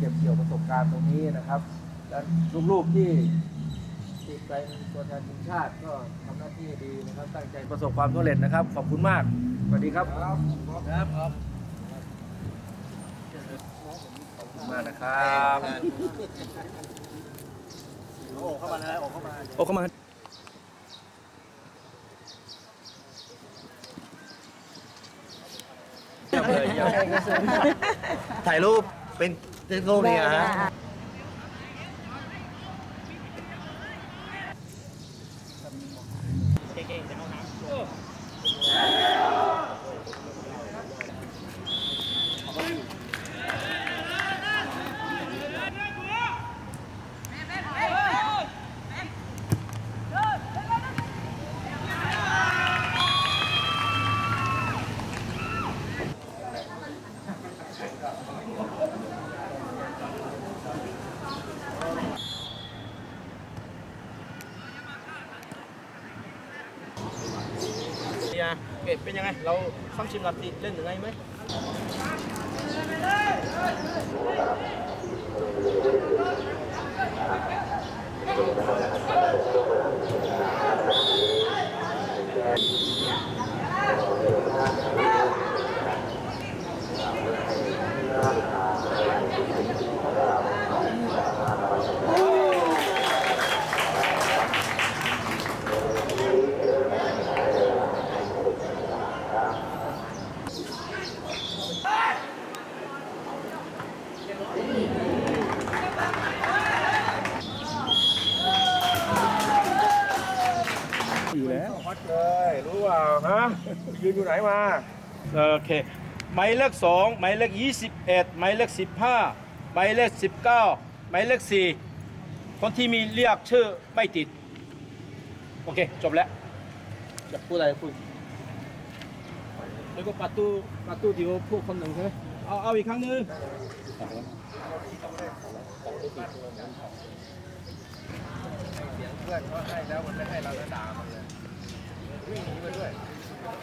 เก็บเกี่ยวประสบการณ์ตรงนี้นะครับและลูกๆที่ที่เป็นตัวแทนทีมชาติก็ทำหน้าที่ดีนะครับ ตั้งใจประสบความสำเร็จนะครับ ขอบคุณมาก สวัสดีครับ ครับครับขอบคุณมากนะครับโอ้เข้ามาเลยโอ้เข้ามาโอ้เข้ามาเยี่ยมเลยเยี่ยมถ่ายรูปเป็น เทคโนโล ยาเกรดเป็นยังไง เราฟังชิมลับติเล่นยังไงไหม ววัดเลยรู้เปล่าฮะยืนอยู่ไหนมา โอเค หมายเลขสองหมายเลขยี่สิบเอ็ดหมายเลขสิบห้าหมายเลขสิบเก้าหมายเลขสี่คนที่มีเรียกชื่อไม่ติด โอเค จบแล้วจะพูดอะไรพูดแล้วก็ประตูประตูเดียวพูดคนหนึ่งใช่ไหมเอาเอาอีกครั้งหนึงเสียงเพื่อนเขาให้แล้วมันไม่ให้เราแล้วด่ามันเลยวิ่งหนีไปด้วย 为你的